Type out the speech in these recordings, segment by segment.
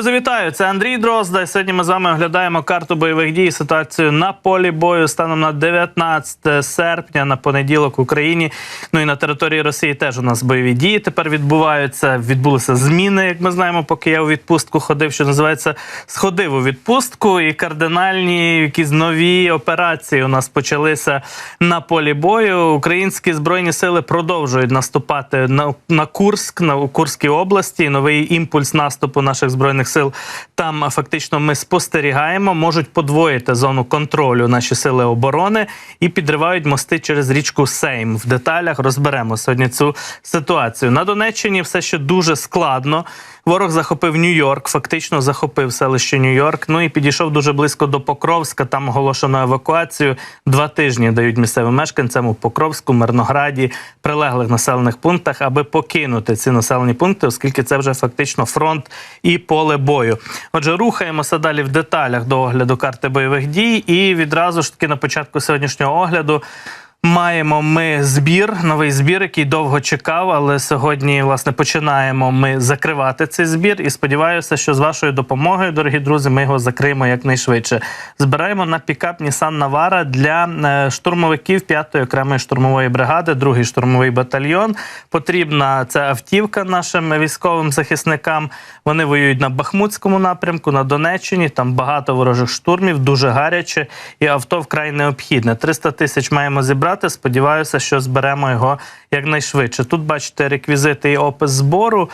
Друзі, вітаю! Це Андрій Дрозда. Сьогодні ми з вами оглядаємо карту бойових дій. Ситуацію на полі бою станом на 19 серпня на понеділок в Україні. Ну і на території Росії теж у нас бойові дії тепер відбуваються. Відбулися зміни, як ми знаємо, поки я у відпустку ходив, що називається сходив у відпустку. І кардинальні якісь нові операції у нас почалися на полі бою. Українські збройні сили продовжують наступати на, на Курськ, на у Курській області. Новий імпульс наступу наших збройних сил там фактично ми спостерігаємо. Можуть подвоїти зону контролю наші сили оборони і підривають мости через річку Сейм. В деталях розберемо сьогодні цю ситуацію. На Донеччині все ще дуже складно. Ворог захопив Нью-Йорк, фактично захопив селище Нью-Йорк. Ну і підійшов дуже близько до Покровська. Там оголошено евакуацію. Два тижні дають місцевим мешканцям у Покровську, Мирнограді, прилеглих населених пунктах, аби покинути ці населені пункти, оскільки це вже фактично фронт і поле бою. Отже, рухаємося далі в деталях до огляду карти бойових дій. І відразу ж таки на початку сьогоднішнього огляду. Маємо ми збір, новий збір, який довго чекав, але сьогодні власне починаємо ми закривати цей збір. І сподіваюся, що з вашою допомогою, дорогі друзі, ми його закриємо якнайшвидше. Збираємо на пікап Нісан Навара для е, штурмовиків 5-ї окремої штурмової бригади, другий штурмовий батальйон. Потрібна ця автівка нашим військовим захисникам. Вони воюють на Бахмутському напрямку, на Донеччині. Там багато ворожих штурмів, дуже гаряче, і авто вкрай необхідне. 300 тисяч маємо зібрати. Сподіваюся, що зберемо його якнайшвидше. Тут бачите реквізити і опис збору.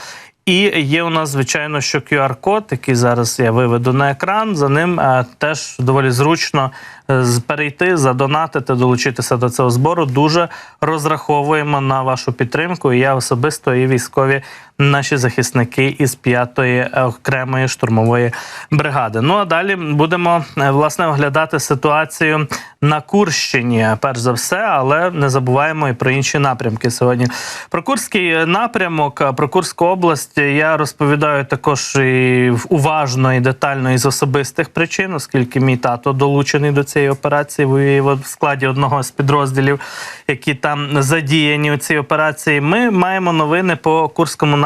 І є у нас, звичайно, що QR-код, який зараз я виведу на екран. За ним е, теж доволі зручно е, перейти, задонатити, долучитися до цього збору. Дуже розраховуємо на вашу підтримку. І я особисто і військові наші захисники із 5-ї окремої штурмової бригади. Ну а далі будемо е, власне оглядати ситуацію на Курщині, перш за все, але не забуваємо і про інші напрямки сьогодні. Про Курський напрямок, е, про Курську область я розповідаю також і уважно і детально із особистих причин, оскільки мій тато долучений до цієї операції, в складі одного з підрозділів, які там задіяні у цій операції. Ми маємо новини по Курському напрямку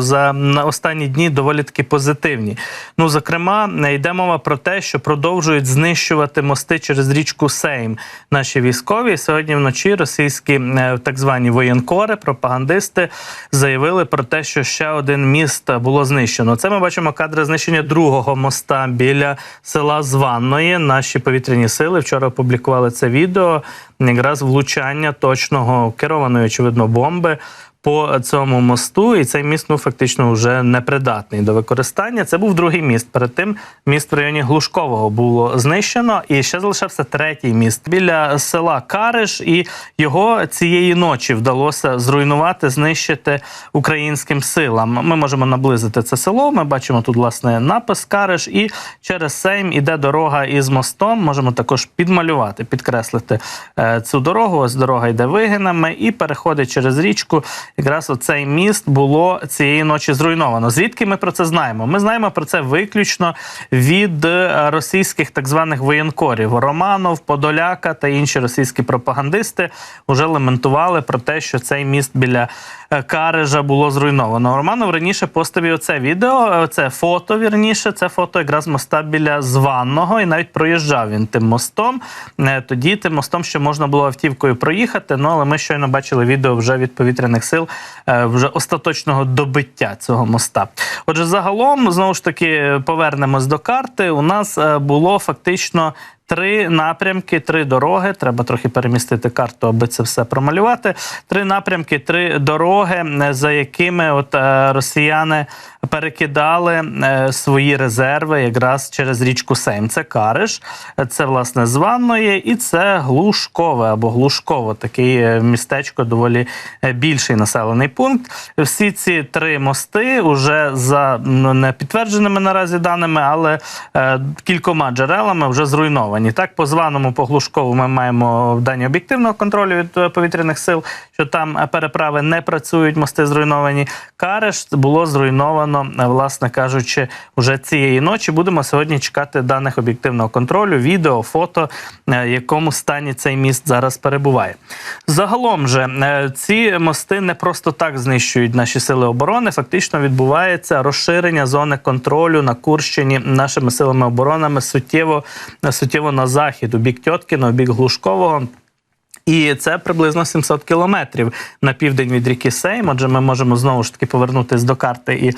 за на останні дні доволі таки позитивні. Ну, зокрема, йде мова про те, що продовжують знищувати мости через річку Сейм. Наші військові сьогодні вночі російські е, так звані воєнкори, пропагандисти заявили про те, що ще один міст було знищено. Це ми бачимо кадри знищення другого моста біля села Званної. Наші повітряні сили вчора опублікували це відео. Якраз влучання точного керованої, очевидно, бомби. По цьому мосту, і цей міст ну фактично вже непридатний до використання. Це був другий міст. Перед тим міст в районі Глушкового було знищено, і ще залишався третій міст біля села Кариш, і його цієї ночі вдалося зруйнувати, знищити українським силам. Ми можемо наблизити це село. Ми бачимо тут власне напис Кариш, і через Сейм іде дорога із мостом. Можемо також підмалювати, підкреслити е, цю дорогу. Ось дорога йде вигинами і переходить через річку. Якраз оцей міст було цієї ночі зруйновано. Звідки ми про це знаємо? Ми знаємо про це виключно від е, російських так званих воєнкорів. Романов, Подоляка та інші російські пропагандисти вже лементували про те, що цей міст біля е, Карежа було зруйновано. Романов раніше поставив оце відео, це фото вірніше. Це фото якраз моста біля Званного, і навіть проїжджав він тим мостом. Е, Тоді тим мостом ще можна було автівкою проїхати. Ну але ми щойно бачили відео вже від повітряних сил е, вже остаточного добиття цього моста. Отже, загалом знову ж таки повернемось до карти. У нас е, було фактично. Три напрямки, три дороги. Треба трохи перемістити карту, аби це все промалювати. Три напрямки, три дороги, за якими от е, росіяни перекидали е, свої резерви якраз через річку Сейм. Це Кариш, це власне Званної, і це Глушкове або Глушково, такий е, містечко, доволі більший населений пункт. Всі ці три мости вже за не підтвердженими наразі даними, але кількома джерелами вже зруйновані. Зруйновані. Так, по званому по Глушкову ми маємо дані об'єктивного контролю від е, повітряних сил, що там е, переправи не працюють, мости зруйновані. Кареш було зруйновано, е, власне кажучи, вже цієї ночі. Будемо сьогодні чекати даних об'єктивного контролю, відео, фото, в якому стані цей міст зараз перебуває. Загалом же ці мости не просто так знищують наші сили оборони. Фактично відбувається розширення зони контролю на Курщині нашими силами оборони суттєво, суттєво на захід, у бік Тьоткіна, у бік Глушкового. І це приблизно 700 кілометрів на південь від ріки Сейм. Отже, ми можемо знову ж таки повернутися до карти і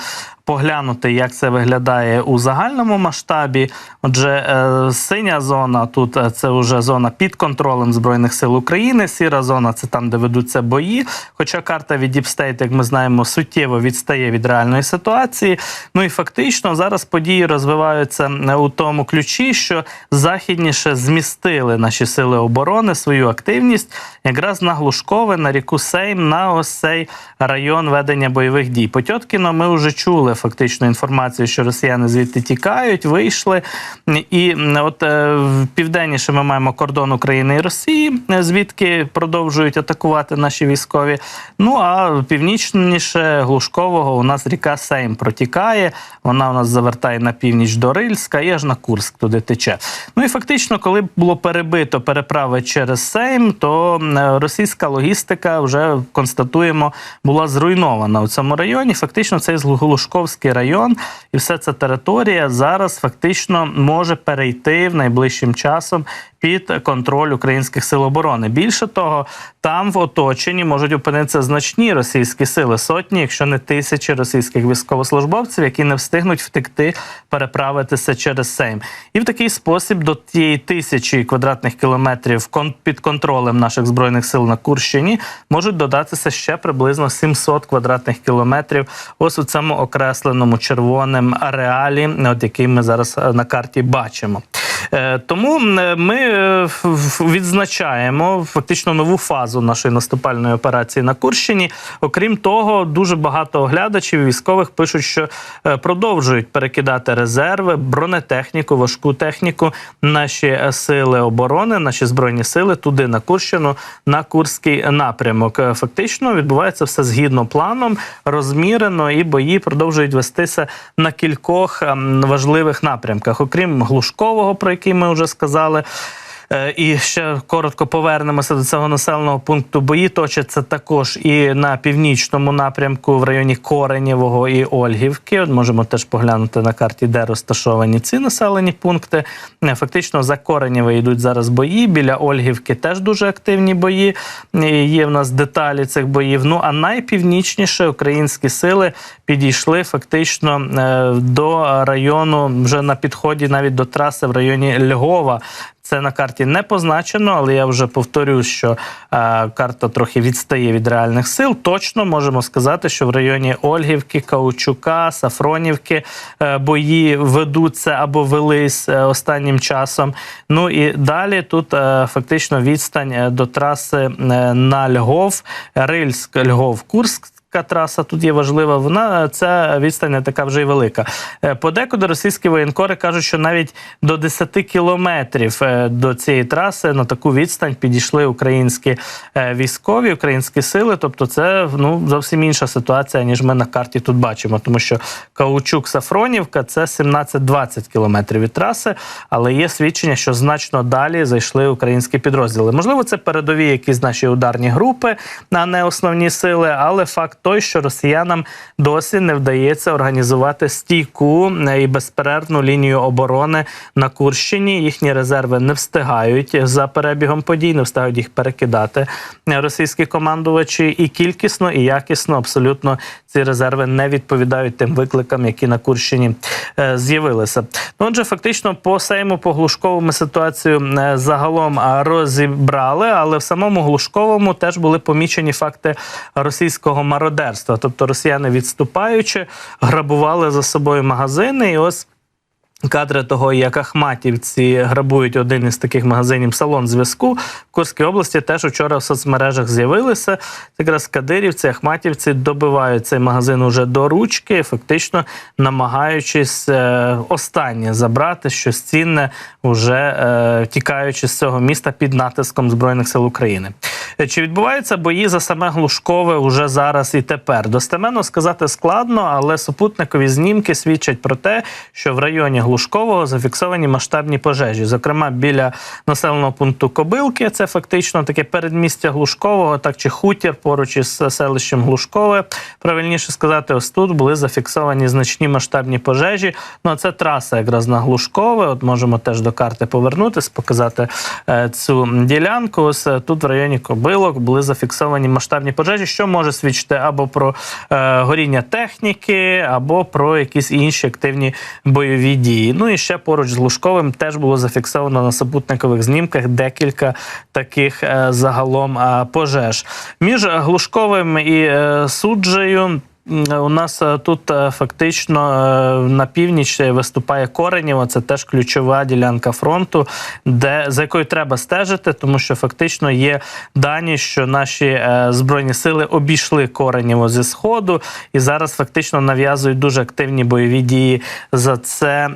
поглянути, як це виглядає у загальному масштабі. Отже, е, синя зона тут е, це вже зона під контролем Збройних сил України. Сіра зона це там, де ведуться бої. Хоча карта від State, як ми знаємо, суттєво відстає від реальної ситуації. Ну і фактично зараз події розвиваються е, у тому ключі, що західніше змістили наші сили оборони свою активність якраз на Глушкове, на ріку Сейм, на ось цей район ведення бойових дій. По Тьоткіно ми вже чули фактично інформацію, що росіяни звідти тікають, вийшли. І от е, південніше ми маємо кордон України і Росії, е, звідки продовжують атакувати наші військові. Ну а північніше Глушкового у нас ріка Сейм протікає. Вона у нас завертає на північ до Рильська і аж на Курск туди тече. Ну і фактично, коли було перебито переправи через Сейм, то е, російська логістика вже констатуємо була зруйнована у цьому районі. Фактично, цей Глушковський район і вся ця територія зараз фактично може перейти в найближчим часом під контроль українських сил оборони. Більше того, там в оточенні можуть опинитися значні російські сили, сотні, якщо не тисячі російських військовослужбовців, які не встигнуть втекти, переправитися через Сейм. І в такий спосіб до тієї тисячі квадратних кілометрів під контролем наших збройних сил на Курщині можуть додатися ще приблизно 700 квадратних кілометрів. Ось у цьому окресленому червоним ареалі, от який ми зараз е, на карті бачимо. Е, Тому ми е, ф- ф- відзначаємо фактично нову фазу нашої наступальної операції на Курщині. Окрім того, дуже багато оглядачів військових пишуть, що е, продовжують перекидати резерви, бронетехніку, важку техніку, наші е, сили оборони, наші збройні сили туди на Курщину, на Курський напрямок. Е, Фактично відбувається все згідно планом, розмірено, і бої продовжують вестися на кількох важливих напрямках, окрім Глушкового, про який ми вже сказали. Е, І ще коротко повернемося до цього населеного пункту. Бої точаться також і на північному напрямку в районі Коренєвого і Ольгівки. От можемо теж поглянути на карті, де розташовані ці населені пункти. Е, Фактично за Коренєве йдуть зараз бої. Біля Ольгівки теж дуже активні бої. Е, Є в нас деталі цих боїв. Ну а найпівнічніше українські сили підійшли фактично до району вже на підході, навіть до траси в районі Львова. Це на карті не позначено, але я вже повторюю, що е, карта трохи відстає від реальних сил. Точно можемо сказати, що в районі Ольгівки, Каучука, Сафронівки е, бої ведуться або велись е, останнім часом. Ну і далі тут фактично відстань до траси на Львов, Рильськ, Львов, Курск. Така траса тут є важлива. Вона ця відстань така вже й велика. Е, Подекуди російські воєнкори кажуть, що навіть до 10 кілометрів е, до цієї траси на таку відстань підійшли українські е, військові, українські сили. Тобто, це ну зовсім інша ситуація, ніж ми на карті тут бачимо, тому що Каучук Сафронівка це 17-20 кілометрів від траси, але є свідчення, що значно далі зайшли українські підрозділи. Можливо, це передові якісь наші ударні групи, а не основні сили, але факт той, що росіянам досі не вдається організувати стійку е, і безперервну лінію оборони на Курщині. Їхні резерви не встигають за перебігом подій, не встигають їх перекидати е, російські командувачі, і кількісно, і якісно абсолютно ці резерви не відповідають тим викликам, які на Курщині е, з'явилися. Ну, Отже, фактично по Сейму, по Глушковому ситуацію загалом розібрали, але в самому Глушковому теж були помічені факти російського мародерства. Тобто росіяни відступаючи, грабували за собою магазини, і ось. Кадри того, як Ахматівці грабують один із таких магазинів салон зв'язку в Курській області, теж вчора в соцмережах з'явилися. Якраз кадирівці, Ахматівці добивають цей магазин уже до ручки, фактично намагаючись е, останнє забрати щось цінне, уже е, тікаючи з цього міста під натиском Збройних сил України. Чи відбуваються бої за саме Глушкове уже зараз і тепер? Достеменно сказати складно, але супутникові знімки свідчать про те, що в районі Глушкового зафіксовані масштабні пожежі. Зокрема, біля населеного пункту Кобилки, це фактично таке передмістя Глушкового, так чи хутір поруч із селищем Глушкове. Правильніше сказати, ось тут були зафіксовані значні масштабні пожежі. Ну а це траса якраз на Глушкове. От можемо теж до карти повернутись, показати е, цю ділянку. Ось е, тут в районі Кобилок були зафіксовані масштабні пожежі, що може свідчити або про е, горіння техніки, або про якісь інші активні бойові дії. Ну і ще поруч з Глушковим теж було зафіксовано на супутникових знімках декілька таких е, загалом е, пожеж. Між Глушковим і е, суджею. У нас е, тут е, фактично е, на північ виступає Коренєво. Це теж ключова ділянка фронту, де за якою треба стежити, тому що фактично є дані, що наші збройні сили обійшли Коренєво зі сходу і зараз фактично нав'язують дуже активні бойові дії за це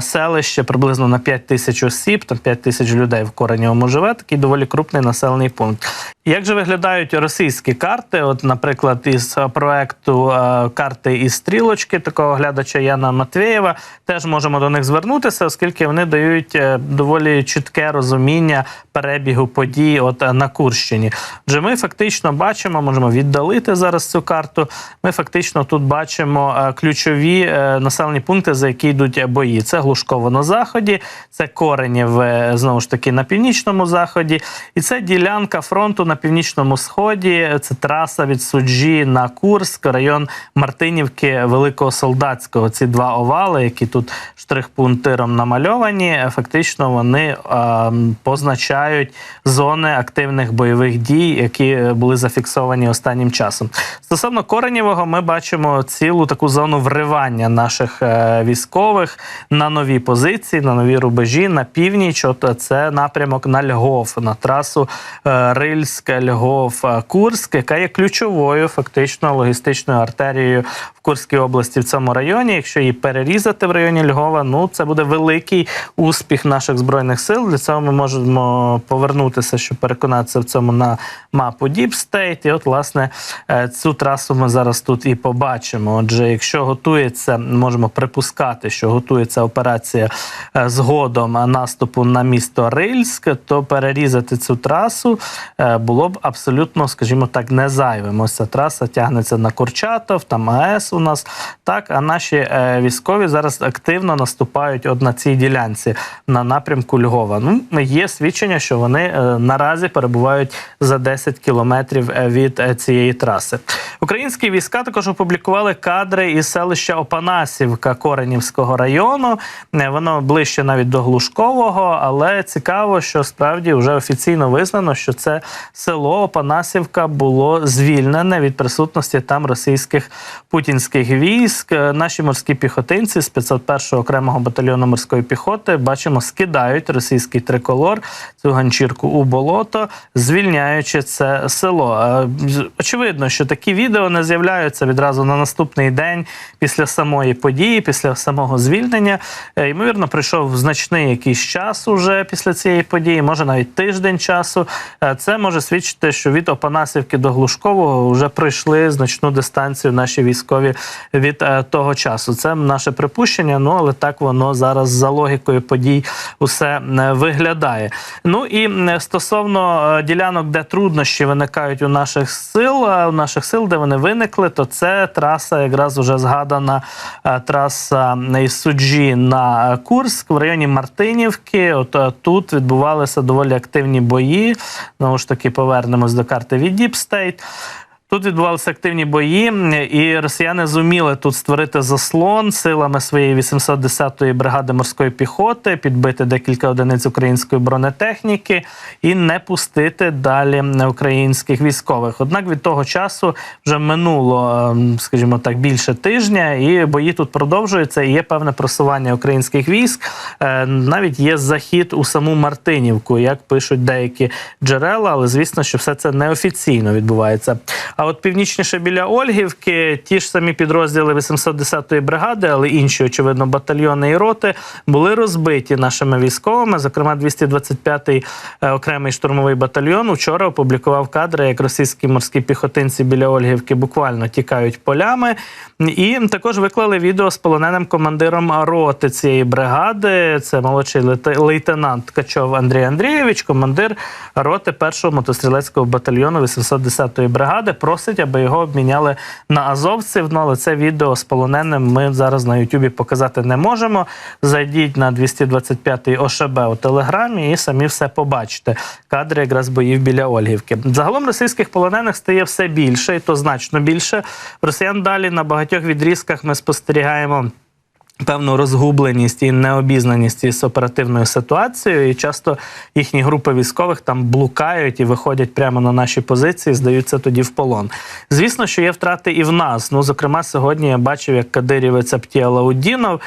селище приблизно на 5 тисяч осіб, там 5 тисяч людей в Коренєвому живе. Такий доволі крупний населений пункт. Як же виглядають російські карти? От, наприклад, із проекту карти із стрілочки такого глядача Яна Матвєєва, теж можемо до них звернутися, оскільки вони дають е, доволі чітке розуміння перебігу подій от е, на Курщині. Отже, ми фактично бачимо, можемо віддалити зараз цю карту. Ми фактично тут бачимо е, ключові е, населені пункти, за які йдуть бої. Це Глушково на заході, це Коренєв е, знову ж таки на північному заході, і це ділянка фронту на північному сході. Це траса від Суджі на Курськ, район Мартинівки Великого Солдатського. Ці два овали, які тут штрих-пунктиром намальовані, е, фактично вони е, позначають зони активних бойових дій, які е, були зафіксовані останнім часом. Стосовно Коренєвого, ми бачимо цілу таку зону вривання наших е, військових на нові позиції, на нові рубежі, на північ. От це напрямок на Львов, на трасу е, Рильське, Львов, е, Курськ, яка є ключовою фактично логістичною артерією в Курській області в цьому районі. Якщо її перерізати в районі Львова, ну це буде великий успіх наших збройних сил. Для цього ми можемо повернутися, щоб переконатися в цьому на мапу State. І от, власне, цю трасу ми зараз тут і побачимо. Отже, якщо готується, можемо припускати, що готується операція згодом наступу на місто Рильськ, то перерізати цю трасу було б абсолютно, скажімо так, не зайвим. Ось ця траса тягнеться на Курчатов, там АЕС у нас. Так, а наші е, військові зараз активно наступають от на цій ділянці на напрямку Львова. Ну, є свідчення, що вони е, наразі перебувають за 10 кілометрів е, від цієї траси. Українські війська також опублікували кадри із селища Опанасівка Коренівського району. Воно ближче навіть до Глушкового, але цікаво, що справді вже офіційно визнано, що це село Опанасівка було звільнене від присутності там російських путінських військ. Наші морські піхотинці з 501-го окремого батальйону морської піхоти бачимо, скидають російський триколор цю ганчірку у болото, звільняючи це село. Е, Очевидно, що такі відео не з'являються відразу на наступний день після самої події, після самого звільнення. Е, Ймовірно, пройшов значний якийсь час уже після цієї події, може навіть тиждень часу. Е, Це може свідчити, що від Опанасівки до Глушкового вже пройшли значну дистанцію наші військові від е, того часу. Це наше припущення. Ну але так воно зараз за логікою подій усе е, виглядає. Ну і стосовно е, ділянок, де труднощі виникають у наших сил, у наших сил, де вони виникли, то це траса, якраз уже згадана траса Суджі на Курськ в районі Мартинівки. От тут відбувалися доволі активні бої. Знову ж таки, повернемось до карти від State. Тут відбувалися активні бої, і росіяни зуміли тут створити заслон силами своєї 810-ї бригади морської піхоти, підбити декілька одиниць української бронетехніки і не пустити далі українських військових. Однак від того часу вже минуло, ем, скажімо так, більше тижня, і бої тут продовжуються. І є певне просування українських військ. Е, Навіть є захід у саму Мартинівку, як пишуть деякі джерела, але звісно, що все це неофіційно відбувається. А от північніше біля Ольгівки, ті ж самі підрозділи 810-ї бригади, але інші, очевидно, батальйони і роти були розбиті нашими військовими. Зокрема, 225-й е, окремий штурмовий батальйон вчора опублікував кадри, як російські морські піхотинці біля Ольгівки буквально тікають полями. І також виклали відео з полоненим командиром роти цієї бригади. Це молодший лейте- лейтенант Ткачов Андрій Андрійович, командир роти першого мотострілецького батальйону 810-ї бригади. Просить, аби його обміняли на азовців. Ну, але це відео з полоненим ми зараз на Ютубі показати не можемо. Зайдіть на 225-й ОШБ у телеграмі і самі все побачите. Кадри якраз боїв біля Ольгівки. Загалом російських полонених стає все більше, і то значно більше. Росіян далі на багатьох відрізках ми спостерігаємо. Певну розгубленість і необізнаність із оперативною ситуацією, і часто їхні групи військових там блукають і виходять прямо на наші позиції, здаються тоді в полон. Звісно, що є втрати і в нас. Ну, зокрема, сьогодні я бачив, як кадирівець Аптіалаудінов Лаудінов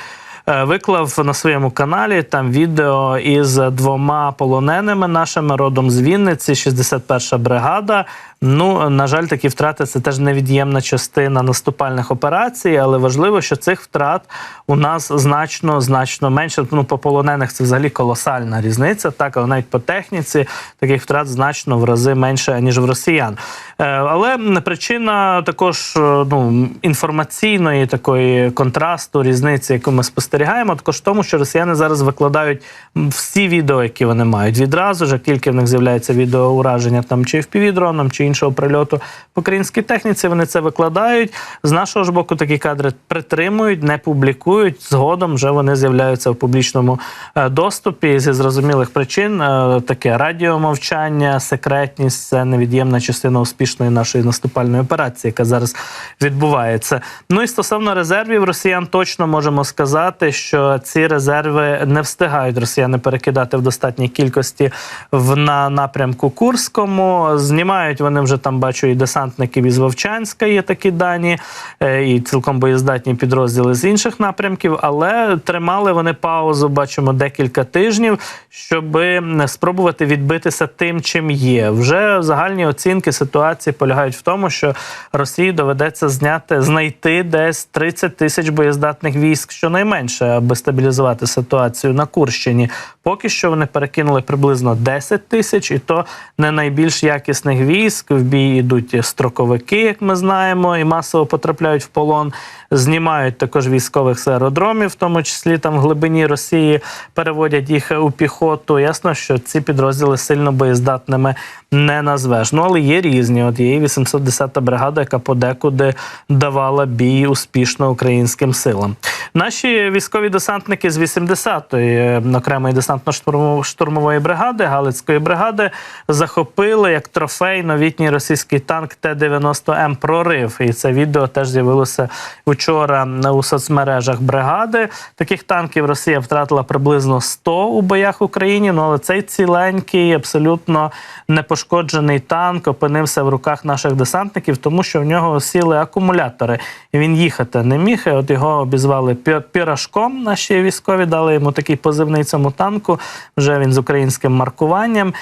виклав на своєму каналі там відео із двома полоненими нашими родом з Вінниці, 61-ша бригада. Ну, на жаль, такі втрати це теж невід'ємна частина наступальних операцій, але важливо, що цих втрат у нас значно значно менше. Ну, по полонених це взагалі колосальна різниця, так, але навіть по техніці таких втрат значно в рази менше, ніж в росіян. Е, Але причина також е, ну, інформаційної такої контрасту, різниці, яку ми спостерігаємо, також в тому, що росіяни зараз викладають всі відео, які вони мають. Відразу ж, як тільки в них з'являється відео ураження там чи впівдроном, чи іншого прильоту по українській техніці, вони це викладають. З нашого ж боку такі кадри притримують, не публікують. Згодом вже вони з'являються в публічному е, доступі зі зрозумілих причин. Е, Таке радіомовчання, секретність це невід'ємна частина успішної нашої наступальної операції, яка зараз відбувається. Ну і стосовно резервів, росіян точно можемо сказати, що ці резерви не встигають росіяни перекидати в достатній кількості в на напрямку Курському. Знімають вони вже там бачу і десантників із Вовчанська. Є такі дані, е, і цілком боєздатні підрозділи з інших напрямків, але тримали вони паузу. Бачимо декілька тижнів, щоб спробувати відбитися тим, чим є. Вже загальні оцінки ситуації полягають в тому, що Росії доведеться зняти знайти десь 30 тисяч боєздатних військ, щонайменше, аби стабілізувати ситуацію на Курщині. Поки що вони перекинули приблизно 10 тисяч, і то не найбільш якісних військ. В бій йдуть строковики, як ми знаємо, і масово потрапляють в полон. Знімають також військових з аеродромів, в тому числі там в глибині Росії, переводять їх у піхоту. Ясно, що ці підрозділи сильно боєздатними не назвеш. Ну але є різні. От є 810-та бригада, яка подекуди давала бій успішно українським силам. Наші військові десантники з 80-ї е, окремої десантно-штурмової бригади Галицької бригади захопили як трофей новітній російський танк Т-90М прорив. І це відео теж з'явилося вчора у соцмережах бригади. Таких танків Росія втратила приблизно 100 у боях в Україні. Ну але цей ціленький, абсолютно непошкоджений танк опинився в руках наших десантників, тому що в нього сіли акумулятори, і він їхати не міг. От його обізвали пі- пірашком. Наші військові дали йому такий позивний цьому танку. Вже він з українським маркуванням.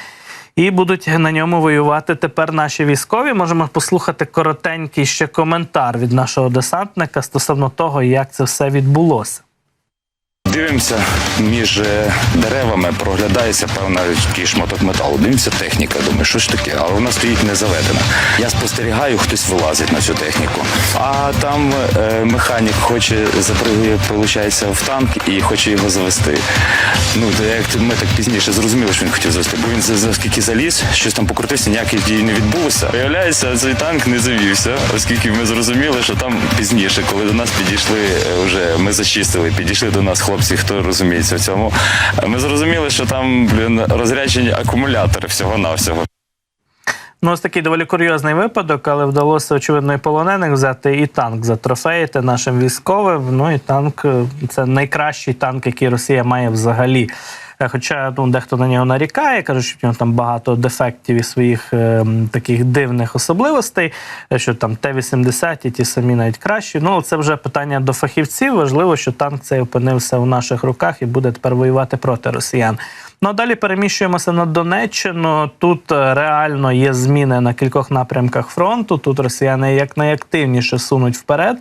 І будуть на ньому воювати тепер наші військові. Можемо послухати коротенький ще коментар від нашого десантника стосовно того, як це все відбулося. Дивимося між е, деревами, проглядається певна такий шматок металу. Дивимося техніка. Думаю, що ж таке, але вона стоїть не заведена. Я спостерігаю, хтось вилазить на цю техніку. А там е, механік хоче запригує, виходить, в танк і хоче його завести. Ну то як ми так пізніше зрозуміли, що він хотів завести, бо він за, заліз, щось там покрутився, ніяких дій не відбулося. Виявляється, цей танк не завівся, оскільки ми зрозуміли, що там пізніше, коли до нас підійшли, е, вже ми зачистили, підійшли до нас хлопці, хто розуміється в цьому. Ми зрозуміли, що там блін, розряджені акумулятори всього-навсього. Ну, ось такий доволі курйозний випадок, але вдалося, очевидно, і полонених взяти, і танк затрофеїти нашим військовим. Ну і танк е, це найкращий танк, який Росія має взагалі. Е, Хоча ну, дехто на нього нарікає, каже, що в нього там багато дефектів і своїх е, таких дивних особливостей, е, що там Т-80 і ті самі навіть кращі. Ну, це вже питання до фахівців. Важливо, що танк цей опинився в наших руках і буде тепер воювати проти росіян. Ну а далі переміщуємося на Донеччину. Тут е, реально є зміни на кількох напрямках фронту. Тут росіяни якнайактивніше сунуть вперед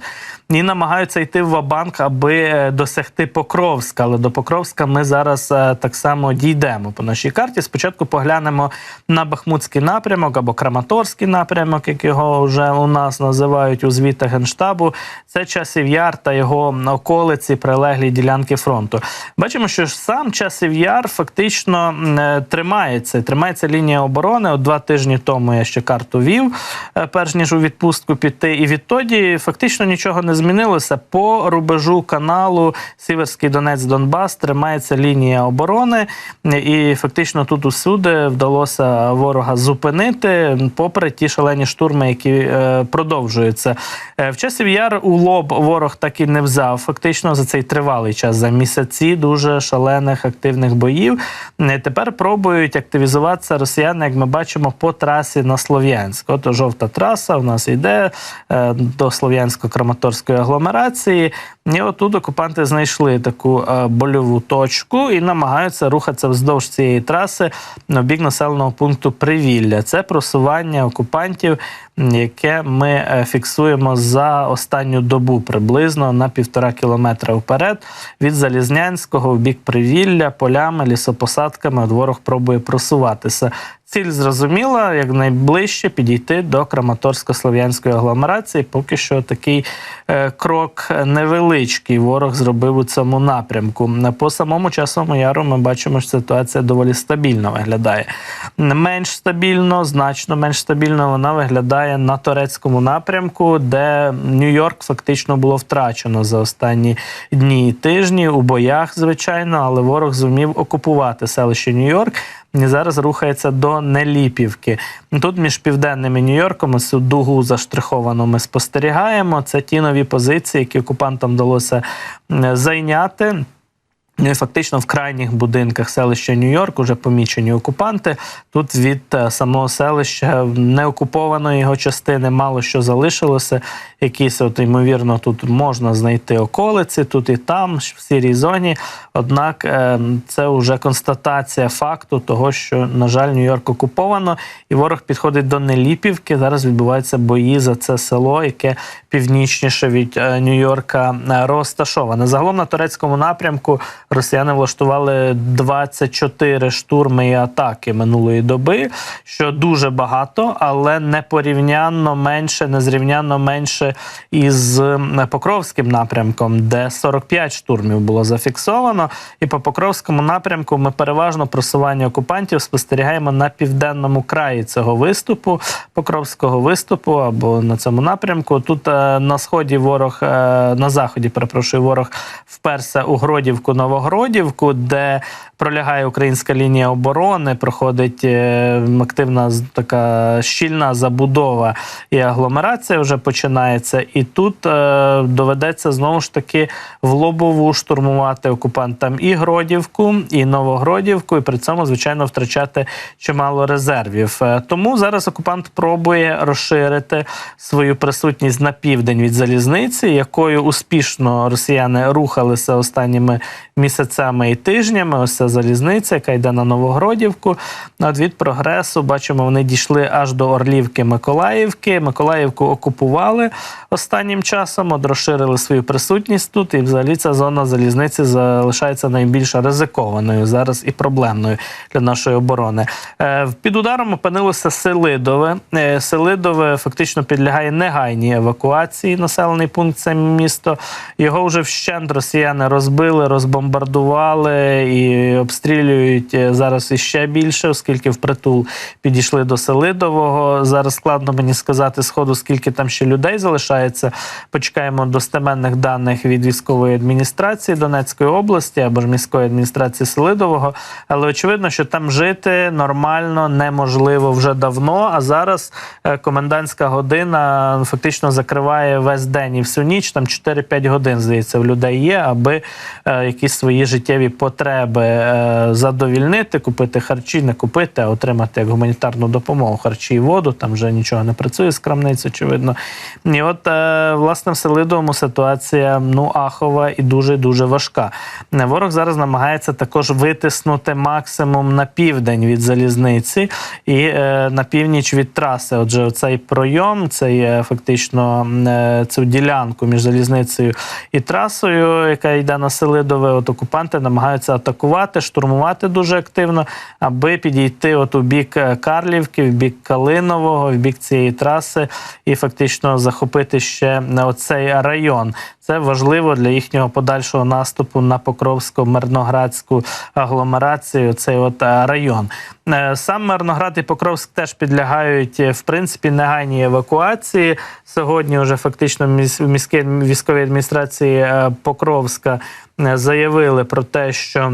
і намагаються йти в банк аби е, досягти Покровська. Але до Покровська ми зараз е, так само дійдемо по нашій карті. Спочатку поглянемо на Бахмутський напрямок або Краматорський напрямок, як його вже у нас називають у звітах генштабу. Це часів яр та його околиці, прилеглі ділянки фронту. Бачимо, що сам часів яр фактично м, е, тримається. Тримається лінія оборони. От два тижні тому я ще карту вів, е, перш ніж у відпустку піти. І відтоді фактично нічого не змінилося. По рубежу каналу Сіверський Донець Донбас тримається лінія оборони, і фактично тут усюди вдалося ворога зупинити, попри ті шалені штурми, які е, продовжуються. В часів яр у лоб ворог так і не взяв. Фактично за цей тривалий час, за місяці дуже шалених активних боїв. Е, Тепер пробують активізуватися росіяни, як ми бачимо, по трасі на Слов'янськ. От жовта траса у нас йде е, до Слов'янсько-Краматорської агломерації. І отут окупанти знайшли таку е, больову точку і намагаються рухатися вздовж цієї траси на бік населеного пункту Привілля. Це просування окупантів, яке ми фіксуємо за останню добу приблизно на півтора кілометра вперед від Залізнянського в бік Привілля, полями, лісопосадками. От Ворог пробує просуватися. Ціль зрозуміла, якнайближче підійти до Краматорсько-Слов'янської агломерації. Поки що такий е, крок невеличкий ворог зробив у цьому напрямку. По самому часовому яру ми бачимо, що ситуація доволі стабільно виглядає. Менш стабільно, значно менш стабільно вона виглядає на турецькому напрямку, де Нью-Йорк фактично було втрачено за останні дні і тижні у боях, звичайно, але ворог зумів окупувати селище Нью-Йорк зараз рухається до Неліпівки. Тут між південним і Нью-Йорком цю дугу заштриховану ми спостерігаємо. Це ті нові позиції, які окупантам вдалося зайняти. Ну фактично в крайніх будинках селища Нью-Йорк уже помічені окупанти. Тут від е, самого селища неокупованої його частини мало що залишилося. Якісь, от, ймовірно, тут можна знайти околиці, тут і там, в сірій зоні. Однак е, це вже констатація факту того, що, на жаль, Нью-Йорк окуповано, і ворог підходить до Неліпівки. Зараз відбуваються бої за це село, яке північніше від е, Нью-Йорка розташоване. Загалом на турецькому напрямку росіяни влаштували 24 штурми і атаки минулої доби, що дуже багато, але не порівнянно менше, незрівнянно менше із Покровським напрямком, де 45 штурмів було зафіксовано. І по Покровському напрямку ми переважно просування окупантів спостерігаємо на південному краї цього виступу, Покровського виступу або на цьому напрямку. Тут е, на сході ворог, е, на заході, перепрошую, ворог вперся у Гродівку, Новогродівку, де пролягає українська лінія оборони, проходить е, активна така щільна забудова і агломерація вже починається. І тут е, доведеться знову ж таки в лобову штурмувати окупантам і Гродівку, і Новогродівку, і при цьому, звичайно, втрачати чимало резервів. Е, Тому зараз окупант пробує розширити свою присутність на південь від залізниці, якою успішно росіяни рухалися останніми місяцями і тижнями. Ось ця залізниця, яка йде на Новогродівку. От від прогресу бачимо, вони дійшли аж до Орлівки Миколаївки. Миколаївку окупували останнім часом, от розширили свою присутність тут. І взагалі ця зона залізниці залишається найбільш ризикованою зараз і проблемною для нашої оборони. Е, Під ударом опинилося Селидове. Е, Селидове фактично підлягає негайній евакуації. Населений пункт це місто. Його вже вщент росіяни розбили, розбомбили. Бомбардували і обстрілюють е, зараз іще більше, оскільки впритул підійшли до Селидового. Зараз складно мені сказати сходу, скільки там ще людей залишається. Почекаємо достеменних даних від військової адміністрації Донецької області або ж міської адміністрації Селидового. Але очевидно, що там жити нормально неможливо вже давно. А зараз е, комендантська година фактично закриває весь день і всю ніч. Там 4-5 годин, здається, в людей є, аби е, якісь свої життєві потреби е, задовільнити, купити харчі, не купити, а отримати як гуманітарну допомогу, харчі і воду. Там вже нічого не працює з крамниць, очевидно. І от е, власне в Селидовому ситуація ну ахова і дуже дуже важка. Е, Ворог зараз намагається також витиснути максимум на південь від залізниці і на північ від траси. Отже, цей пройом, цей фактично цю ділянку між залізницею і трасою, яка йде на Селидове, от окупанти намагаються атакувати, штурмувати дуже активно, аби підійти от у бік е, Карлівки, в бік Калинового, в бік цієї траси, і фактично захопити ще е, оцей район. Це важливо для їхнього подальшого наступу на Покровсько-Мирноградську агломерацію. Цей от е, район. Е, Сам Мирноград і Покровськ теж підлягають е, в принципі негайній евакуації. Сьогодні вже фактично в міській військовій адміністрації Покровська заявили про те, що.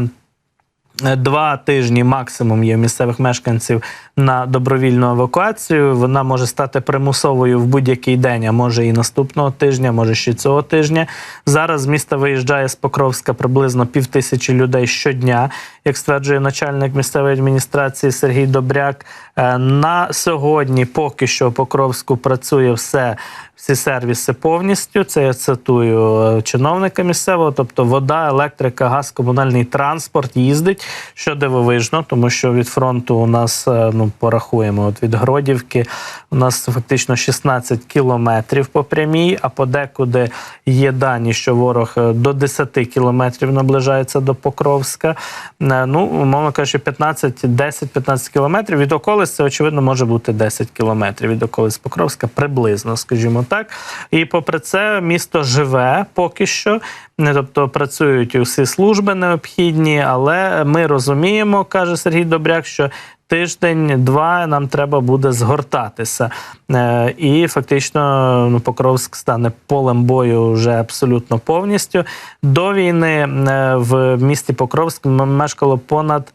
Два тижні максимум є місцевих мешканців на добровільну евакуацію. Вона може стати примусовою в будь-який день, а може і наступного тижня, може ще цього тижня. Зараз з міста виїжджає з Покровська приблизно півтисячі людей щодня, як стверджує начальник місцевої адміністрації Сергій Добряк. Е, На сьогодні поки що в Покровську працює все. Всі сервіси повністю. Це я цитую е, чиновника місцевого, тобто вода, електрика, газ, комунальний транспорт їздить, що дивовижно, тому що від фронту у нас е, ну порахуємо. От від Гродівки у нас фактично 16 кілометрів по прямій, а подекуди є дані, що ворог е, до 10 кілометрів наближається до Покровська. Ну, умовно кажучи, 15, 10-15 кілометрів. Від околиць це очевидно може бути 10 кілометрів від околиць Покровська, приблизно, скажімо так. І попри це місто живе поки що. Тобто працюють усі служби необхідні, але ми розуміємо, каже Сергій Добряк, що тиждень-два нам треба буде згортатися. Е, і фактично ну, Покровськ стане полем бою вже абсолютно повністю. До війни е, в місті Покровськ мешкало понад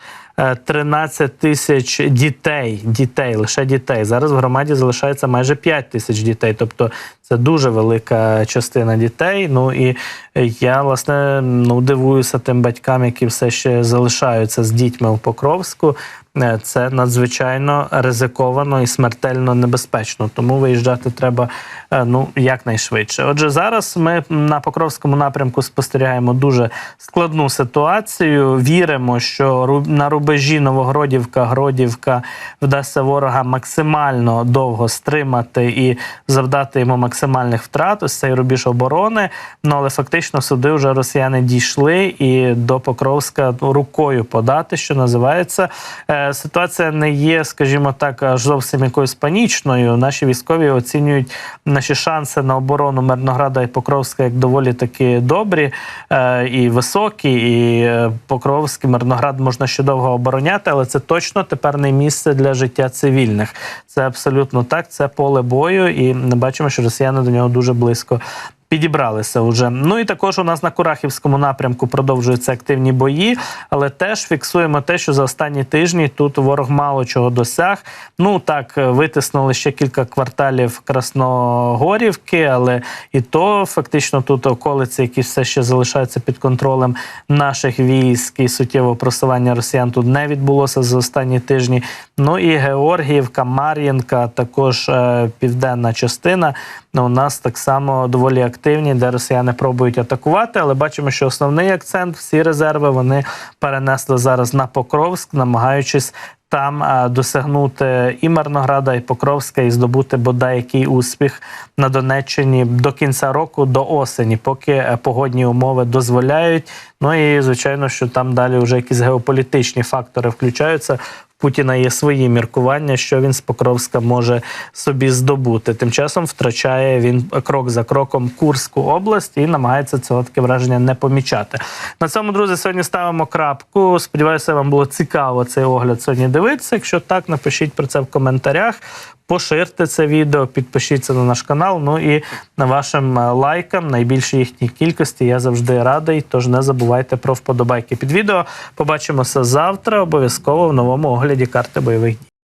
13 тисяч дітей. Дітей, лише дітей. Зараз в громаді залишається майже 5 тисяч дітей. Тобто це дуже велика частина дітей. Ну і я власне ну дивуюся тим батькам, які все ще залишаються з дітьми у Покровську. Е, Це надзвичайно ризиковано і смертельно небезпечно. Тому виїжджати треба е, ну якнайшвидше. Отже, зараз ми на Покровському напрямку спостерігаємо дуже складну ситуацію. Віримо, що на рубежі Новогродівка, Гродівка вдасться ворога максимально довго стримати і завдати йому максимальних втрат. Ось цей рубіж оборони. Ну але фактично сюди вже росіяни дійшли і до Покровська ну, рукою подати, що називається. Е, Ситуація не є, скажімо так, аж зовсім якоюсь панічною. Наші військові оцінюють наші шанси на оборону Мирнограда і Покровська як доволі таки добрі е, і високі. І е, Покровський Мирноград можна ще довго обороняти, але це точно тепер не місце для життя цивільних. Це абсолютно так. Це поле бою, і ми бачимо, що росіяни до нього дуже близько. Підібралися вже. Ну і також у нас на Курахівському напрямку продовжуються активні бої, але теж фіксуємо те, що за останні тижні тут ворог мало чого досяг. Ну так витиснули ще кілька кварталів Красногорівки, але і то фактично тут околиці, які все ще залишаються під контролем наших військ, і суттєвого просування росіян тут не відбулося за останні тижні. Ну і Георгіївка, Мар'їнка, також е, південна частина. Ну, у нас так само доволі активні, де росіяни пробують атакувати, але бачимо, що основний акцент, всі резерви вони перенесли зараз на Покровськ, намагаючись там е, досягнути і Мирнограда, і Покровська, і здобути бодай який успіх на Донеччині до кінця року, до осені, поки е, погодні умови дозволяють. Ну і звичайно, що там далі вже якісь геополітичні фактори включаються. Путіна є свої міркування, що він з Покровська може собі здобути. Тим часом втрачає він крок за кроком Курську область і намагається цього таке враження не помічати. На цьому, друзі, сьогодні ставимо крапку. Сподіваюся, вам було цікаво цей огляд сьогодні дивитися. Якщо так, напишіть про це в коментарях. Поширте це відео, підпишіться на наш канал. Ну і вашим е, лайкам, найбільшій їхній кількості, я завжди радий. Тож не забувайте про вподобайки під відео. Побачимося завтра. Обов'язково в новому огляді карти бойових дій.